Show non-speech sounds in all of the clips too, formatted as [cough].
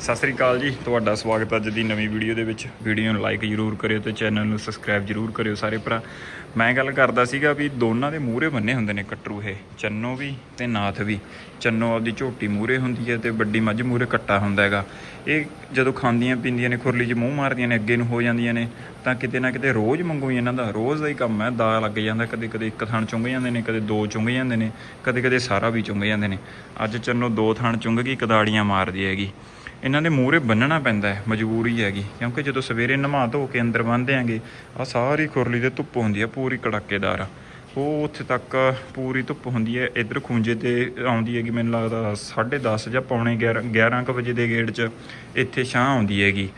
ਸਤਿ ਸ੍ਰੀ ਅਕਾਲ ਜੀ। ਤੁਹਾਡਾ ਸਵਾਗਤ ਹੈ ਅੱਜ ਦੀ ਨਵੀਂ ਵੀਡੀਓ ਦੇ ਵਿੱਚ। ਵੀਡੀਓ ਨੂੰ ਲਾਈਕ ਜਰੂਰ ਕਰਿਓ ਤੇ ਚੈਨਲ ਨੂੰ ਸਬਸਕ੍ਰਾਈਬ ਜਰੂਰ ਕਰਿਓ ਸਾਰੇ ਭਰਾ। ਮੈਂ ਗੱਲ ਕਰਦਾ ਸੀਗਾ ਵੀ ਦੋਨਾਂ ਦੇ ਮੂਹਰੇ ਬੰਨੇ ਹੁੰਦੇ ਨੇ ਕਟਰੂ ਇਹ, ਚੰਨੋ ਵੀ ਤੇ ਨਾਥ ਵੀ। ਚੰਨੋ ਆਪਦੀ ਝੋਟੀ ਮੂਹਰੇ ਹੁੰਦੀ ਹੈ ਤੇ ਵੱਡੀ ਮੱਝ ਮੂਹਰੇ ਕੱਟਾ ਹੁੰਦਾ ਹੈਗਾ। ਇਹ ਜਦੋਂ ਖਾਂਦੀਆਂ ਪੀਂਦੀਆਂ ਨੇ, ਖੁਰਲੀ 'ਚ ਮੂੰਹ ਮਾਰਦੀਆਂ ਨੇ, ਅੱਗੇ ਨੂੰ ਹੋ ਜਾਂਦੀਆਂ ਨੇ, ਤਾਂ ਕਿਤੇ ਨਾ ਕਿਤੇ ਰੋਜ਼ ਮੰਗੂ ਇਹਨਾਂ ਦਾ। ਰੋਜ਼ ਦਾ ਹੀ ਕੰਮ ਹੈ ਦਾ ਲੱਗ ਜਾਂਦਾ, ਕਦੇ ਕਦੇ ਇੱਕ ਥਾਣ ਚੁੰਗ ਜਾਂਦੇ ਨੇ, ਕਦੇ ਦੋ ਚੁੰਗ ਜਾਂਦੇ ਨੇ, ਕਦੇ ਕਦੇ ਸਾਰਾ ਵੀ ਚੁੰਗ ਜਾਂਦੇ ਨੇ। ਅੱਜ ਚੰਨੋ ਦੋ ਥਾਣ ਚੁੰਗ ਗਈ, ਕਦਾੜੀਆਂ ਮਾਰਦੀ ਹੈਗੀ। ਇਹਨਾਂ ਦੇ ਮੂਹਰੇ ਬੰਨਣਾ ਪੈਂਦਾ ਹੈ, ਮਜਬੂਰੀ ਹੈਗੀ। ਕਿਉਂਕਿ ਜਦੋਂ ਸਵੇਰੇ ਨਹਾ ਧੋ ਕੇ ਅੰਦਰ ਬੰਨ੍ਹਦੇ ਆਂਗੇ ਆ ਸਾਰੀ ਖੁਰਲੀ ਤੇ ਧੁੱਪ ਹੁੰਦੀ ਹੈ ਪੂਰੀ ਕੜਾਕੇਦਾਰ ਉਹ ਉੱਥੇ ਤੱਕ ਪੂਰੀ ਧੁੱਪ ਹੁੰਦੀ ਹੈ ਇਧਰ ਖੂੰਜੇ ਤੇ ਆਉਂਦੀ ਹੈਗੀ, ਮੈਨੂੰ ਲੱਗਦਾ 10:30 ਜਾਂ ਪੌਣੇ 11 11 ਕੁ ਵਜੇ ਦੇ ਗੇੜ 'ਚ ਇੱਥੇ ਛਾਂ ਆਉਂਦੀ ਹੈਗੀ।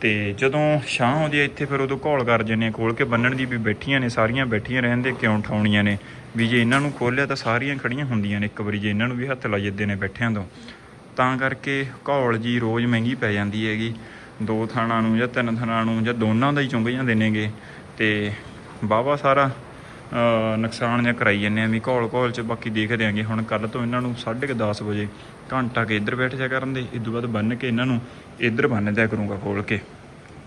ਤੇ ਜਦੋਂ ਛਾਂ ਆਉਂਦੀ ਹੈ ਇੱਥੇ ਫਿਰ ਉਦੋਂ ਘੋਲ ਕਰ ਜੰਨੇ ਖੋਲ ਕੇ ਬੰਨਣ ਦੀ ਵੀ ਬੈਠੀਆਂ ਨੇ, ਸਾਰੀਆਂ ਬੈਠੀਆਂ ਰਹਿੰਦੇ ਕਿਉਂ ਠਾਉਣੀਆਂ ਨੇ? ਵੀ ਜੇ ਇਹਨਾਂ ਨੂੰ ਖੋਲਿਆ ਤਾਂ ਸਾਰੀਆਂ ਖੜੀਆਂ ਹੁੰਦੀਆਂ ਨੇ, ਇੱਕ ਵਾਰੀ ਜੇ ਇਹਨਾਂ ਨੂੰ ਵੀ ਹੱਥ ਲਾ ਜਿੱਦੇ ਨੇ ਬੈਠਿਆਂ ਤੋਂ। ਤਾਂ ਕਰਕੇ ਘੌਲ ਜੀ ਰੋਜ਼ ਮਹਿੰਗੀ ਪੈ ਜਾਂਦੀ ਹੈਗੀ। ਦੋ ਥਾਣਾ ਨੂੰ ਜਾਂ ਤਿੰਨ ਥਾਣਾ ਨੂੰ ਜਾਂ ਦੋਨਾਂ ਦਾ ਹੀ ਚੁੰਗ ਜਾਂਦੇ ਨੇਗੇ। ਤੇ ਬਾਵਾ ਸਾਰਾ ਨੁਕਸਾਨ ਜਾਂ ਕਰਾਈ ਜੰਨੇ ਆ ਵੀ ਘੋਲ ਘੋਲ ਚ ਬਾਕੀ ਦੇਖਦੇ ਆਂਗੇ ਹੁਣ ਕੱਲ ਤੋਂ ਇਹਨਾਂ ਨੂੰ 10:30 ਵਜੇ ਘੰਟਾ ਕੇ ਇੱਧਰ ਬੈਠ ਜਾ ਕਰਨ ਦੇ। ਇਸ ਤੋਂ ਬਾਅਦ ਬੰਨ ਕੇ ਇਹਨਾਂ ਨੂੰ ਇੱਧਰ ਬੰਨ ਦਿਆ ਕਰੂੰਗਾ ਖੋਲ ਕੇ।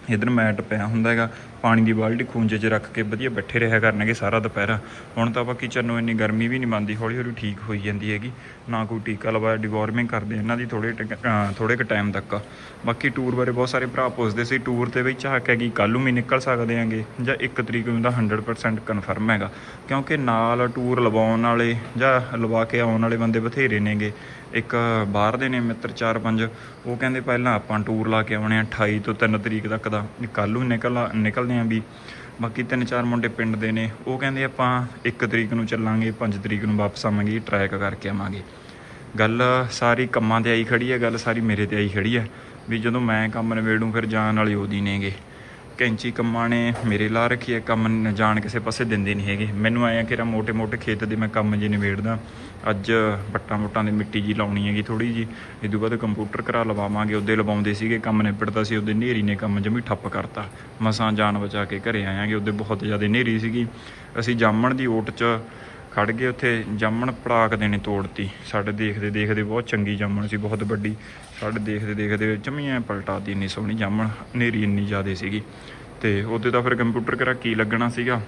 ਇਧਰ ਮੈਟ ਪਿਆ ਹੁੰਦਾ ਹੈਗਾ, ਪਾਣੀ ਦੀ ਬਾਲਟੀ ਖੂੰਜੇ 'ਚ ਰੱਖ ਕੇ ਵਧੀਆ ਬੈਠੇ ਰਿਹਾ ਕਰਨਗੇ ਸਾਰਾ ਦੁਪਹਿਰਾ। ਹੁਣ ਤਾਂ ਬਾਕੀ ਚੰਨੋ ਇੰਨੀ ਗਰਮੀ ਵੀ ਨਹੀਂ ਮੰਨਦੀ ਹੌਲੀ ਹੌਲੀ ਠੀਕ ਹੋਈ ਜਾਂਦੀ ਹੈਗੀ। ਨਾ ਕੋਈ ਟੀਕਾ ਲਵਾਇਆ ਡਿਵੋਰਮਿੰਗ ਕਰਦੇ ਇਹਨਾਂ ਦੀ ਥੋੜੇ ਥੋੜੇ ਕੁ ਟਾਈਮ ਤੱਕ। ਬਾਕੀ ਟੂਰ ਬਾਰੇ ਬਹੁਤ ਸਾਰੇ ਭਰਾ ਪੁੱਛਦੇ ਸੀ ਟੂਰ ਤੇ ਵੀ ਝਾਕ ਹੈਗੀ ਕੱਲ ਨੂੰ ਵੀ ਨਿਕਲ ਸਕਦੇ ਆਂਗੇ, ਜਾਂ 1 ਤਰੀਕ ਨੂੰ ਦਾ 100% ਕਨਫਰਮ ਹੈਗਾ। ਕਿਉਂਕਿ ਨਾਲ ਟੂਰ ਲਵਾਉਣ ਵਾਲੇ ਜਾਂ ਲਵਾ ਕੇ ਆਉਣ ਵਾਲੇ ਬੰਦੇ ਬਥੇਰੇ ਨੇਗੇ। ਇੱਕ ਬਾਹਰ ਦੇ ਨੇ ਮਿੱਤਰ 4-5 ਉਹ ਕਹਿੰਦੇ ਪਹਿਲਾਂ ਆਪਾਂ ਟੂਰ ਲਾ ਕੇ ਆਉਣੇ ਆ 28 ਤੋਂ 3 ਤਰੀਕ ਤੱਕ ਦਾ। ਕੱਲ ਨੂੰ ਨਿਕਲ ਨਿਕਲਦੇ ਆ ਵੀ ਬਾਕੀ ਤਿੰਨ ਚਾਰ ਮੁੰਡੇ ਪਿੰਡ ਦੇ ਨੇ। ਉਹ ਕਹਿੰਦੇ ਆਪਾਂ 1 ਤਰੀਕ ਨੂੰ ਚੱਲਾਂਗੇ 5 ਤਰੀਕ ਨੂੰ ਵਾਪਸ ਆਵਾਂਗੇ ਟਰੈਕ ਕਰਕੇ ਆਵਾਂਗੇ। ਗੱਲ ਸਾਰੀ ਕੰਮਾਂ ਤੇ ਆਈ ਖੜੀ ਹੈ ਗੱਲ ਸਾਰੀ ਮੇਰੇ ਤੇ ਆਈ ਖੜੀ ਹੈ ਵੀ ਜਦੋਂ ਮੈਂ ਕੰਮ ਨਿਬੇੜੂ ਫਿਰ ਜਾਣ ਵਾਲੇ ਉਹਦੀ ਨੇਗੇ। ਕੈਂਚੀ ਕੰਮਾਂ ਨੇ ਮੇਰੇ ਲਾ ਰੱਖੀ ਹੈ, ਕੰਮ ਜਾਣ ਕਿਸੇ ਪਾਸੇ ਦਿੰਦੇ ਨਹੀਂ ਹੈਗੇ। ਮੈਨੂੰ ਆਇਆ ਕਿਰਾ ਮੋਟੇ ਮੋਟੇ ਖੇਤ ਦੇ ਮੈਂ ਕੰਮ ਜੀ ਨਿਬੇੜਦਾ। ਅੱਜ ਪੱਟਾਂ ਮੋਟਾਂ ਦੀ ਮਿੱਟੀ ਜੀ ਲਾਉਣੀ ਹੈਗੀ ਥੋੜੀ ਜੀ। ਇਸ ਤੋਂ ਬਾਅਦ ਕੰਪਿਊਟਰ ਕਰਾ ਲਵਾਵਾਂਗੇ, ਉਹਦੇ ਲਵਾਉਂਦੇ ਸੀਗੇ, ਕੰਮ ਨਿਬੜਦਾ ਸੀ, ਉਹਦੇ ਨੇਰੀ ਨੇ ਕੰਮ ਜਮੀ ਠੱਪ ਕਰਤਾ। ਮਸਾਂ ਜਾਨ ਬਚਾ ਕੇ ਘਰੇ ਆਇਆਂਗੇ, ਉਹਦੇ ਬਹੁਤ ਜ਼ਿਆਦਾ ਨੇਰੀ ਸੀਗੀ। ਅਸੀਂ ਜਾਮਣ ਦੀ ਓਟ 'ਚ ਖੜ ਗਏ ਉੱਥੇ, ਜਾਮਣ ਪੜਾਕ ਦੇਣੀ ਤੋੜਤੀ। ਸਾਡੇ ਦੇਖਦੇ ਦੇਖਦੇ ਬਹੁਤ ਚੰਗੀ ਜਾਮਣ ਸੀ, ਬਹੁਤ ਵੱਡੀ। ਸਾਡੇ ਦੇਖਦੇ ਦੇਖਦੇ ਜਮੀਆਂ ਪਲਟਾਤੀ ਇੰਨੀ ਸੋਹਣੀ ਜਾਮਣ, ਹਨੇਰੀ ਇੰਨੀ ਜ਼ਿਆਦੇ ਸੀਗੀ। ਤੇ ਉਹਦੇ ਤਾਂ ਫਿਰ ਕੰਪਿਊਟਰ ਕਰਾ ਕੀ ਲੱਗਣਾ ਸੀਗਾ?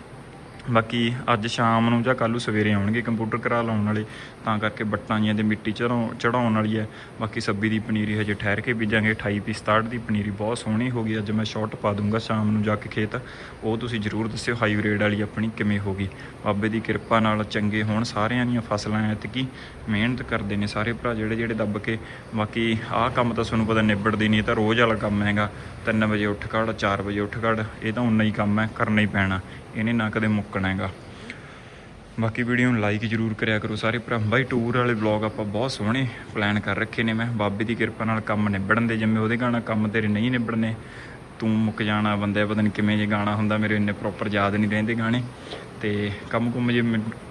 ਬਾਕੀ ਅੱਜ ਸ਼ਾਮ ਨੂੰ ਜਾਂ ਕੱਲ੍ਹ ਸਵੇਰੇ ਆਉਣਗੇ ਕੰਪਿਊਟਰ ਕਰਾ ਲਾਉਣ ਵਾਲੇ, ਤਾਂ ਕਰਕੇ ਬੱਟਾਂ ਜੀਆਂ ਤੇ ਮਿੱਟੀ ਚੜਾਉ, ਚੜਾਉਣ ਵਾਲੀ ਹੈ। ਬਾਕੀ ਸੱਬੀ ਦੀ ਪਨੀਰੀ ਹਜੇ ਠਹਿਰ ਕੇ ਬੀਜਾਂਗੇ 28 ਪੀ 67 ਦੀ ਪਨੀਰੀ ਬਹੁਤ ਸੋਹਣੀ ਹੋ ਗਈ। ਅੱਜ ਮੈਂ ਸ਼ਾਰਟ ਪਾ ਦੂੰਗਾ ਸ਼ਾਮ ਨੂੰ ਜਾ ਕੇ ਖੇਤ। ਉਹ ਤੁਸੀਂ ਜਰੂਰ ਦੱਸਿਓ ਹਾਈਬ੍ਰਿਡ ਵਾਲੀ ਆਪਣੀ ਕਿਵੇਂ ਹੋ ਗਈ। ਬਾਬੇ ਦੀ ਕਿਰਪਾ ਨਾਲ ਚੰਗੇ ਹੋਣ ਸਾਰਿਆਂ ਦੀਆਂ ਫਸਲਾਂ ਐਤਕੀ। ਮਿਹਨਤ ਕਰਦੇ ਨੇ ਸਾਰੇ ਭਰਾ ਜਿਹੜੇ ਜਿਹੜੇ ਦੱਬ ਕੇ। ਬਾਕੀ ਆਹ ਕੰਮ ਤਾਂ ਤੁਹਾਨੂੰ ਪਤਾ ਨਿਬੜਦੀ ਨਹੀਂ, ਇਹ ਤਾਂ ਰੋਜ਼ ਵਾਲਾ ਕੰਮ ਹੈਗਾ। 3 ਵਜੇ ਉੱਠ ਖੜ 4 ਵਜੇ ਉੱਠ ਖੜ, ਇਹ ਤਾਂ ਉਨਾ ਹੀ ਕੰਮ ਹੈ, ਕਰਨਾ ਹੀ ਪੈਣਾ। ਇਹਨੇ ਨਾ ਕਦੇ ਮੁੱਕ ਰੋਕਣਾ ਹੈਗਾ। ਬਾਕੀ ਵੀਡੀਓ ਨੂੰ ਲਾਈਕ ਜ਼ਰੂਰ ਕਰਿਆ ਕਰੋ ਸਾਰੇ ਭਰਾ। ਬਾਈ ਟੂਰ ਵਾਲੇ ਵਲੌਗ ਆਪਾਂ ਬਹੁਤ ਸੋਹਣੇ ਪਲਾਨ ਕਰ ਰੱਖੇ ਨੇ ਮੈਂ। ਬਾਬੇ ਦੀ ਕਿਰਪਾ ਨਾਲ ਕੰਮ ਨਿਬੜਨ ਦੇ ਜਿਵੇਂ ਉਹਦੇ ਗਾਣਾ ਕੰਮ ਤੇਰੇ ਨਹੀਂ ਨਿਬੜਨੇ। ਤੂੰ ਮੁੱਕ ਜਾਣਾ ਬੰਦੇ, ਪਤਾ ਨਹੀਂ ਕਿਵੇਂ ਜੇ ਗਾਣਾ ਹੁੰਦਾ। ਮੇਰੇ ਇੰਨੇ ਪ੍ਰੋਪਰ ਯਾਦ ਨਹੀਂ ਰਹਿੰਦੇ ਗਾਣੇ। ਤੇ ਕੰਮ ਕੁਮ ਜੇ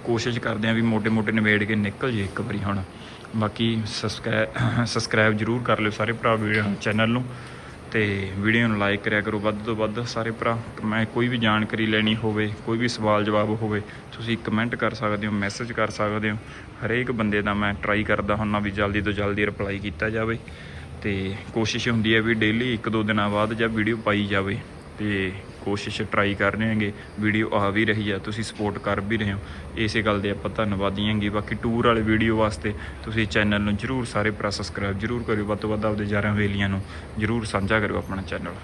ਕੋਸ਼ਿਸ਼ ਕਰਦੇ ਆ ਵੀ ਮੋਟੇ ਮੋਟੇ ਨਿਬੇੜ ਕੇ ਨਿਕਲ ਜੇ ਇੱਕ ਵਾਰੀ ਹੁਣ। ਬਾਕੀ ਸਬਸਕ੍ਰਾਈਬ [coughs] ਜ਼ਰੂਰ ਕਰ ਲਿਓ ਸਾਰੇ ਭਰਾ ਵੀਡੀਓ ਚੈਨਲ ਨੂੰ। ਤੇ ਵੀਡੀਓ ਨੂੰ ਲਾਈਕ ਕਰਿਆ ਕਰੋ। ਵੱਧ ਤੋਂ ਵੱਧ ਸਾਰੇ ਭਰਾ, ਮੈਂ ਕੋਈ ਵੀ ਜਾਣਕਾਰੀ ਲੈਣੀ ਹੋਵੇ, ਕੋਈ ਵੀ ਸਵਾਲ ਜਵਾਬ ਹੋਵੇ, ਤੁਸੀਂ ਕਮੈਂਟ ਕਰ ਸਕਦੇ ਹੋ, ਮੈਸੇਜ ਕਰ ਸਕਦੇ ਹੋ। ਹਰੇਕ ਬੰਦੇ ਦਾ ਮੈਂ ਟਰਾਈ ਕਰਦਾ ਹੁੰਨਾ ਵੀ ਜਲਦੀ ਤੋਂ ਜਲਦੀ ਰਿਪਲਾਈ ਕੀਤਾ ਜਾਵੇ ਤੇ ਕੋਸ਼ਿਸ਼ ਹੁੰਦੀ ਹੈ ਵੀ ਡੇਲੀ ਇੱਕ ਦੋ ਦਿਨਾਂ ਬਾਅਦ ਜਾਂ ਵੀਡੀਓ ਪਾਈ ਜਾਵੇ ਤੇ ਕੋਸ਼ਿਸ਼ ਟਰਾਈ ਕਰ ਰਹੇ ਹਾਂਗੇ। ਵੀਡੀਓ ਆ ਵੀ ਰਹੀ ਆ, ਤੁਸੀਂ ਸਪੋਰਟ ਕਰ ਵੀ ਰਹੇ ਹੋ। ਇਸੇ ਗੱਲ ਦੇ ਆਪਾਂ ਧੰਨਵਾਦੀ ਹਾਂਗੇ। ਬਾਕੀ ਟੂਰ ਵਾਲੇ ਵੀਡੀਓ ਵਾਸਤੇ ਤੁਸੀਂ ਚੈਨਲ ਨੂੰ ਜਰੂਰ ਸਾਰੇ ਭਰਾ ਸਬਸਕ੍ਰਾਈਬ ਜਰੂਰ ਕਰਿਓ। ਵੱਧ ਤੋਂ ਵੱਧ ਆਪਦੇ ਯਾਰਾਂ ਵੇਲੀਆਂ ਨੂੰ ਜਰੂਰ ਸਾਂਝਾ ਕਰਿਓ ਆਪਣਾ ਚੈਨਲ